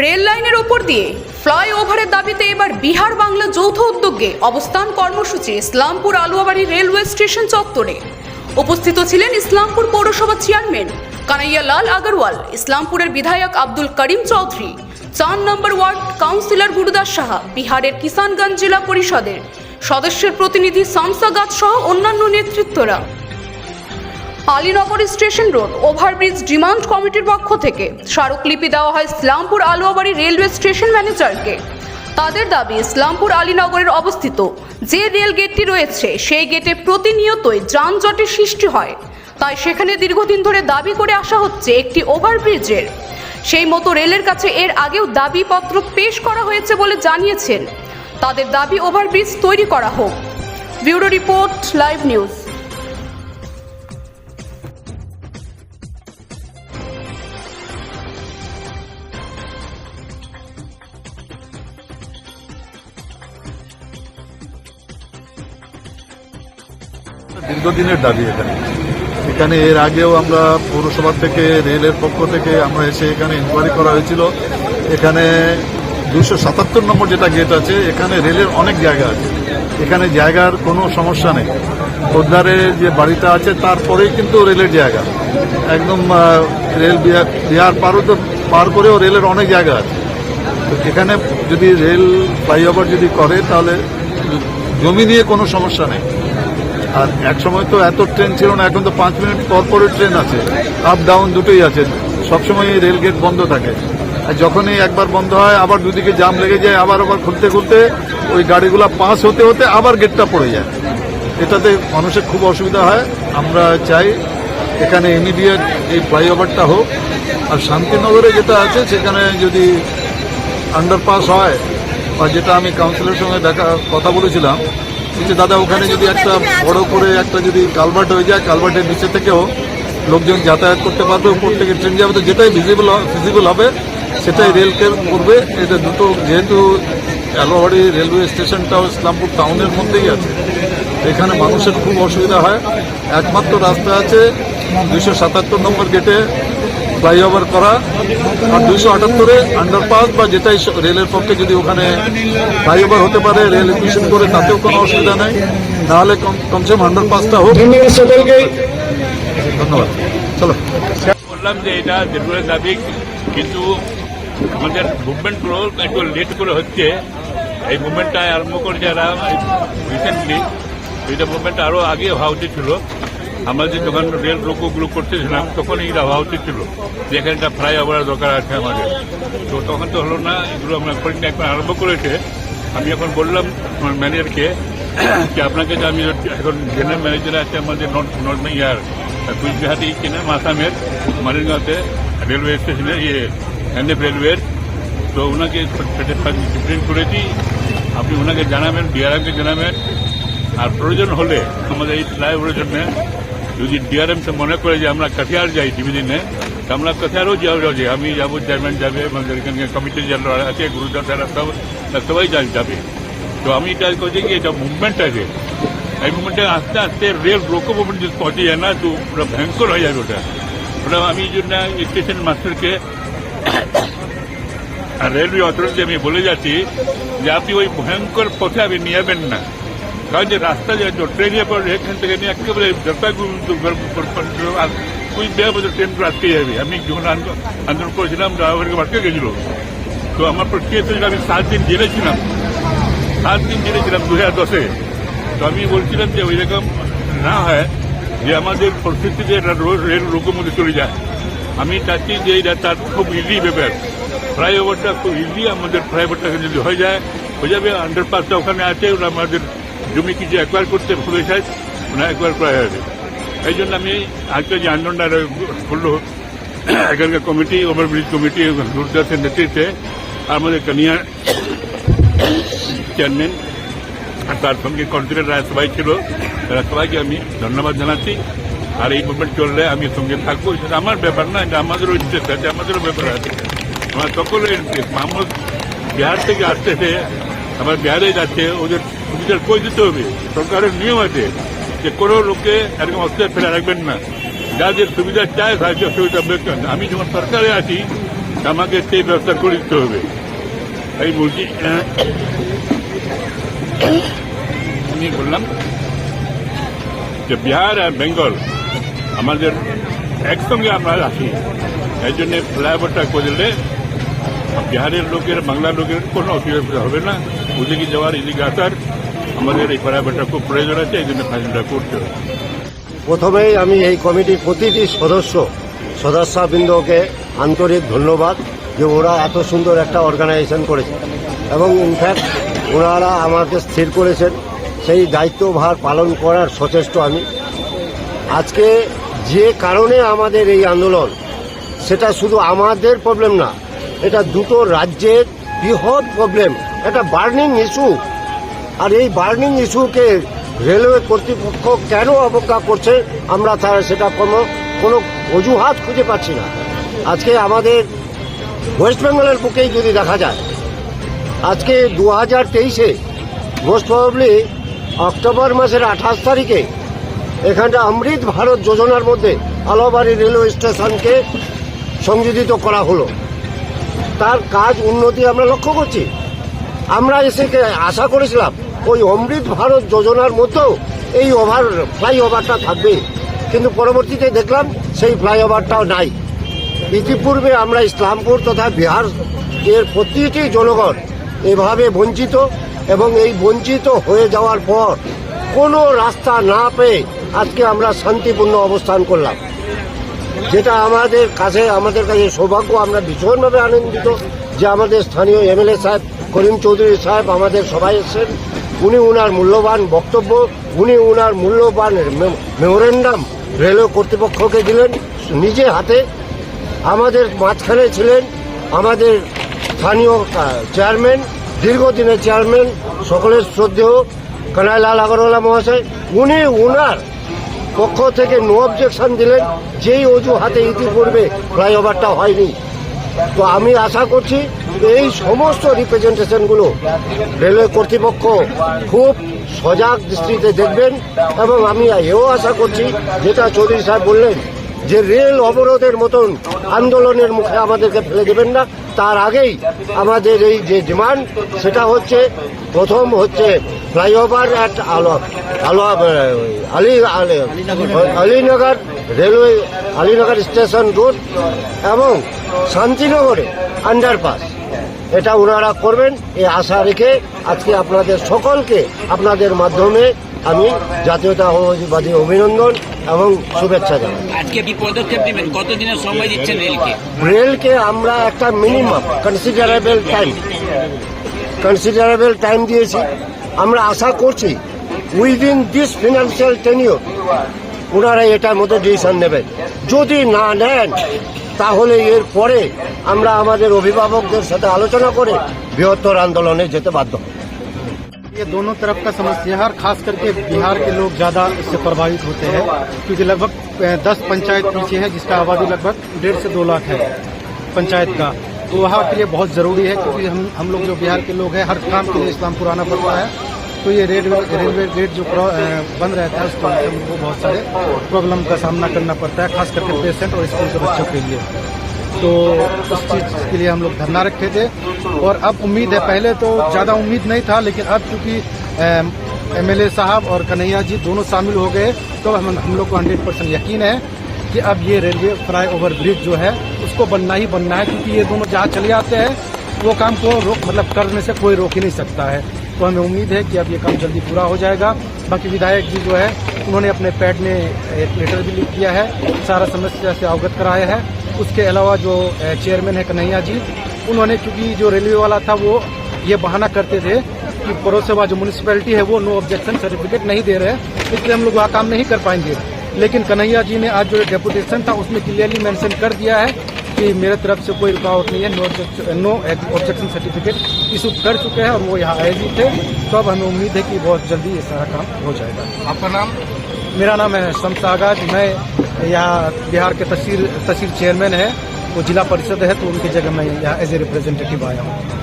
Rail লাইনের ওপর দিয়ে ফ্লাইওভারের দাবিতে এবার বিহার বাংলা যৌথ উদ্যোগে অবস্থান কর্মসূচি ইসলামপুর আলুয়াবাড়ি রেলওয়ে স্টেশন চত্বরে। উপস্থিত ছিলেন ইসলামপুর পৌরসভা চেয়ারম্যান কানাইয়া লাল আগরওয়াল, ইসলামপুরের বিধায়ক আব্দুল করিম চৌধুরী, চার নম্বর ওয়ার্ড কাউন্সিলর গুরুদাস সাহা, বিহারের কিষানগঞ্জ জেলা পরিষদের সদস্যের প্রতিনিধি সামসা গাছ সহ অন্যান্য নেতৃত্বরা। Alinagar station road, overbridge demand কমিটির পক্ষ থেকে স্মারকলিপি দেওয়া হয় ইসলামপুর আলুয়াবাড়ি রেলওয়ে স্টেশন ম্যানেজারকে। তাদের দাবি, ইসলামপুর আলীনগরের অবস্থিত যে রেল গেটটি রয়েছে, সেই গেটে প্রতিনিয়তই যানজটের সৃষ্টি হয়। তাই সেখানে দীর্ঘদিন ধরে দাবি করে আসা হচ্ছে একটি ওভারব্রিজের। সেই মতো রেলের কাছে এর আগেও দাবিপত্র পেশ করা হয়েছে বলে জানিয়েছেন। তাদের দাবি, ওভারব্রিজ তৈরি করা হোক। Bureau report, live news. দীর্ঘদিনের দাবি এখানে। এখানে এর আগেও আমরা পৌরসভা থেকে, রেলের পক্ষ থেকে আমরা এসে এখানে ইনকোয়ারি করা হয়েছিল। এখানে দুশো সাতাত্তর নম্বর যেটা গেট আছে, এখানে রেলের অনেক জায়গা আছে। এখানে জায়গার কোনো সমস্যা নেই। খোদ্দারে যে বাড়িটা আছে, তারপরেই কিন্তু রেলের জায়গা। একদম রেল বিহার পারও তো পার করেও রেলের অনেক জায়গা আছে। তো এখানে যদি রেল ফ্লাইওভার যদি করে, তাহলে জমি নিয়ে কোনো সমস্যা নেই। আর এক সময় তো এত ট্রেন ছিল না, এখন তো পাঁচ মিনিট পর পরে ট্রেন আছে। আপ ডাউন দুটোই আছে। সবসময় রেল গেট বন্ধ থাকে। আর যখনই একবার বন্ধ হয়, আবার দুদিকে জাম লেগে যায়, আবার আবার খুলতে খুলতে ওই গাড়িগুলো পাস হতে হতে আবার গেটটা পড়ে যায়। এটাতে মানুষের খুব অসুবিধা হয়। আমরা চাই এখানে ইমিডিয়েট এই ফ্লাইওভারটা হোক। আর শান্তিনগরে যেটা আছে, সেখানে যদি আন্ডারপাস হয়, বা যেটা আমি কাউন্সিলের সঙ্গে দেখা, কথা বলেছিলাম যে দাদা, ওখানে যদি একটা বড় করে একটা যদি কালভার্ট হয়ে যায়, কালভার্টের নিচে থেকেও লোকজন যাতায়াত করতে পারবে, উপর থেকে ট্রেন যাবে। তো যেটাই ভিজিবল ফিজিবল হবে, সেটাই রেলকে করবে। এটা দুটো, যেহেতু আলোহাড়ি রেলওয়ে স্টেশনটাও ইসলামপুর টাউনের মধ্যেই আছে। এখানে মানুষের খুব অসুবিধা হয়। একমাত্র রাস্তা আছে দুশো সাতাত্তর নম্বর গেটে। ফ্লাইওভার করা আর দুইশো আটাত্তরে আন্ডারপাস বা যেটাই রেলের পক্ষে যদি ওখানে ফ্লাইওভার হতে পারে রেল এডমিশন করে তাতেও কোনো অসুবিধা নেই। নাহলে কম- কমসে কম আন্ডারপাসটা হোক। ধন্যবাদ। চলো। বললাম যে এটা দীর্ঘদিন দাবি কিন্তু আমাদের মুভমেন্টগুলো একটু লেট করে হচ্ছে। এই মুভমেন্টটা আরম্ভ করে যারা রিসেন্টলি এটা মুভমেন্টটা আরও আগে হওয়া উচিত ছিল। আমাদের যখন রেল রোকোগুলো করতেছিলাম তখন এটা হওয়া উচিত ছিল। যে এখানে একটা ফ্লাইওভার দরকার আছে আমাদের। তো তখন তো হলো না, এগুলো আমরা করিনি এখন আরম্ভ করেছে। আমি এখন বললাম আমার ম্যানেজারকে যে আপনাকে যে আমি এখন জেনারেল ম্যানেজার আছে, আমাদের নর্থ নর্থ ইয়ার কুচবিহাটি কিনা মাসামের মারিনগাঁওতে রেলওয়ে স্টেশনে ইয়ে হ্যান্ডেপ রেলওয়ের তো ওনাকে প্রিন্ট করেছি। আপনি ওনাকে জানাবেন ডিআরএমকে জানাবেন। আর প্রয়োজন হলে আমাদের এই ফ্লাইওভারের জন্য যদি ডিআরএম মনে করে যে আমরা কাঠিয়ার যাই ডিভিশনে আমরা কাঠিয়ারও যাব যে আমি যাব চেয়ারম্যান যাবে আমাদের এখানে কমিটি যারা আছে গুরুদার যারা সব সবাই যাবে। তো আমি এটা করছি কি এটা মুভমেন্ট আছে। এই মুভমেন্টে আস্তে আস্তে রেল রোকো মুভমেন্ট যদি পৌঁছে যায় না, তো পুরো ভয়ঙ্কর হয়ে যাবে ওটা। ওটা আমি জন্য স্টেশন মাস্টারকে রেলওয়ে অথরিটি আমি বলে যাচ্ছি যে আপনি ওই ভয়ঙ্কর পথে আপনি নিয়ে যাবেন না। যে রাস্তা যে ট্রেনে পড়ে, এখান থেকে নিয়ে একেবারে জলপাইগুড়ি ওই বেয়াবত ট্রেনগুলো আটকে যাবে। আমি যখন আন্দো- আন্দোলন করেছিলাম ড্রাইভারকে আটকে গেছিল। তো আমার প্রক্রিয়া ছিল, আমি সাত দিন জেলে ছিলাম। সাত দিন জেলে ছিলাম দু হাজার দশে। তো আমি বলছিলাম যে ওই রকম না হয় যে আমাদের পরিস্থিতিতে রেল রোগের মধ্যে চলে যায়। আমি চাচ্ছি যে এটা তার খুব ইজি ব্যাপার। ফ্লাইওভারটা খুব ইজি আমাদের ফ্লাইওভারটা যদি হয়ে যায়, হয়ে যাবে আন্ডারপাসটা ওখানে আছে ওরা আমাদের জমি কিছু অ্যাকোয়ার করতে যায় ওরা অ্যাকোয়ার করা যাবে এই জন্য আমি আজকে যে আন্দোলনটা করল এখানকার কমিটি ওভারব্রিজ কমিটি গুরুদাসের নেতৃত্বে আমাদের কানিয়া চেয়ারম্যান আর তার সঙ্গে রায় সবাই ছিল। তারা সবাইকে আমি ধন্যবাদ জানাচ্ছি। আর এই মুভমেন্ট চললে আমি সঙ্গে থাকব। সেটা আমার ব্যাপার না, এটা আমাদেরও ইন্টারেস্ট আছে, আমাদেরও ব্যাপার আছে। আমার সকলের ইন্টারেস্ট মাহমুদ বিহার থেকে আসতেছে আমার বিহারে যাচ্ছে, ওদের সুবিধার কই দিতে হবে? সরকারের নিয়ম আছে যে কোনো লোককে এরকম অস্ত্রে ফেলে রাখবেন না। যাদের সুবিধা চায় তাদের সুবিধা বেতন আমি যখন সরকারে আছি, আমাকে সেই ব্যবস্থা করে দিতে হবে। তাই বলছি, আমি বললাম যে বিহার আর বেঙ্গল আমাদের একসঙ্গে আমরা রাখি এই জন্য ফ্লাইওভারটা করে দিলে বিহারের লোকের বাংলা লোকের কোনো অসুবিধা হবে না। ওদিকে যাওয়ার এদিকে আসার আমাদের এই ফ্লাইওভারটা খুব প্রয়োজন আছে, এই জন্য ফ্লাইওভারটা করতে হবে। প্রথমেই আমি এই কমিটির প্রতিটি সদস্য, সদস্যবৃন্দকে আন্তরিক ধন্যবাদ যে ওরা এত সুন্দর একটা অর্গানাইজেশন করেছে। এবং ইনফ্যাক্ট ওনারা আমাকে স্থির করেছেন, সেই দায়িত্বভার পালন করার সচেষ্ট আমি। আজকে যে কারণে আমাদের এই আন্দোলন, সেটা শুধু আমাদের প্রবলেম না, এটা দুটো রাজ্যের বৃহৎ প্রবলেম এটা বার্নিং ইস্যু আর এই বার্নিং ইস্যুকে রেলওয়ে কর্তৃপক্ষ কেন অবজ্ঞা করছে, আমরা তার সেটা কোনো কোনো অজুহাত খুঁজে পাচ্ছি না। আজকে আমাদের ওয়েস্ট বেঙ্গলের বুকেই যদি দেখা যায়, আজকে দু হাজার তেইশে মোস্ট প্রবাবলি অক্টোবর মাসের আঠাশ তারিখে, এখানটা অমৃত ভারত যোজনার মধ্যে আলোবাড়ি রেলওয়ে স্টেশনকে সংযোজিত করা হলো। তার কাজ উন্নতি আমরা লক্ষ্য করছি। আমরা এসে আশা করেছিলাম ওই অমৃত ভারত যোজনার মতো এই ওভার ফ্লাইওভারটা থাকবে। কিন্তু পরবর্তীতে দেখলাম সেই ফ্লাইওভারটাও নাই। ইতিপূর্বে আমরা ইসলামপুর তথা বিহার এর প্রতিটি জনগণ এভাবে বঞ্চিত এবং এই বঞ্চিত হয়ে যাওয়ার পর কোনো রাস্তা না পেয়ে আজকে আমরা শান্তিপূর্ণ অবস্থান করলাম। যেটা আমাদের কাছে আমাদের কাছে সৌভাগ্য, আমরা ভীষণভাবে আনন্দিত যে আমাদের স্থানীয় এমএলএ সাহেব, করিম চৌধুরী সাহেব আমাদের সবাই এসেছেন। উনি উনার মূল্যবান বক্তব্য, উনি উনার মূল্যবান মেমোরেন্ডাম রেলওয়ে কর্তৃপক্ষকে দিলেন। নিজে হাতে আমাদের মাঝখানে ছিলেন আমাদের স্থানীয় চেয়ারম্যান দীর্ঘদিনের চেয়ারম্যান সকলের শ্রদ্ধেয় কানাইলাল আগরওয়ালা মহাশয়। উনি উনার পক্ষ থেকে নো অবজেকশন দিলেন, যেই অজু অজুহাতে ইতিপূর্বে ফ্লাইওভারটা হয়নি। তো আমি আশা করছি এই সমস্ত রিপ্রেজেন্টেশনগুলো রেলওয়ে কর্তৃপক্ষ খুব সজাগ দৃষ্টিতে দেখবেন এবং আমি এও আশা করছি, যেটা চৌধুরী সাহেব বললেন, যে রেল অবরোধের মতন আন্দোলনের মুখে আমাদেরকে ফেলে দেবেন না। তার আগেই আমাদের এই যে ডিমান্ড সেটা হচ্ছে, প্রথম হচ্ছে ফ্লাইওভার অ্যাট আলো আলো Ali Ali Alinagar railway Alinagar station road এবং শান্তিনগরে আন্ডারপাস এটা ওনারা করবেন এই আশা রেখে আজকে আপনাদের সকলকে আপনাদের মাধ্যমে আমি জাতীয়তাবাদী অভিনন্দন এবং শুভেচ্ছা জানাই। আজকে কি পদক্ষেপ নেবেন? কতদিনের সময় দিচ্ছেন রেলকে? রেলকে আমরা একটা minimum considerable time considerable time দিয়েছি। আমরা আশা করছি উইদিন দিস ফিনান্সিয়াল টেনিওর ওনারা এটার মধ্যে ডিসিশন নেবেন। যদি না নেন তাহলে এর পরে আমরা আমাদের অভিভাবকদের সাথে আলোচনা করে বৃহত্তর আন্দোলনে যেতে বাধ্য হব ये दोनों तरफ का समस्या है और खास करके बिहार के लोग ज्यादा इससे प्रभावित होते हैं क्योंकि लगभग दस पंचायत पीछे है जिसका आबादी लगभग डेढ़ से दो लाख है पंचायत का तो वहाँ के लिए बहुत जरूरी है क्योंकि हम हम लोग जो बिहार के लोग हैं हर काम के लिए इस्लामपुर आना पड़ता है तो ये रेलवे रेलवे गेट जो बंद रहता है, उसको हमको बहुत सारे प्रॉब्लम का सामना करना पड़ता है, खास करके पेशेंट और स्कूल के बच्चों के लिए। तो उस चीज़ के लिए हम लोग धरना रखे थे। और अब उम्मीद है, पहले तो ज़्यादा उम्मीद नहीं था, लेकिन अब चूँकि एमएलए साहब और कन्हैया जी दोनों शामिल हो गए तो हम हम लोग को हंड्रेड परसेंट यकीन है कि अब ये रेलवे फ्लाई ओवर ब्रिज जो है, उसको बनना ही बनना है, क्योंकि ये दोनों जहाँ चले आते हैं, वो काम को रोक मतलब करने से कोई रोक ही नहीं सकता है। तो हमें उम्मीद है कि अब ये काम जल्दी पूरा हो जाएगा। बाकी विधायक जी जो है, उन्होंने अपने पैड में एक लेटर भी लिख किया है, सारा समस्या से अवगत कराया है। उसके अलावा जो चेयरमैन है कन्हैया जी, उन्होंने क्योंकि जो रेलवे वाला था, वो ये बहाना करते थे कि पड़ोसेवा जो म्यूनिसपैलिटी है, वो नो ऑब्जेक्शन सर्टिफिकेट नहीं दे रहे, इसलिए हम लोग वहाँ काम नहीं कर पाएँगे। लेकिन कन्हैया जी ने आज जो डेपुटेशन था, उसमें क्लियरली मेंशन कर दिया है कि मेरे तरफ़ से कोई रुकावट नहीं है no no objection certificate issue कर चुके हैं और वो यहाँ आए भी थे। तो अब हमें उम्मीद है कि बहुत जल्दी ये सारा काम हो जाएगा। आपका नाम? मेरा नाम है शमस आगाज़ मैं यहाँ बिहार के तहसील तहसील चेयरमैन है वो जिला परिषद है तो उनकी जगह मैं यहाँ एज ए रिप्रेजेंटेटिव आया हूँ।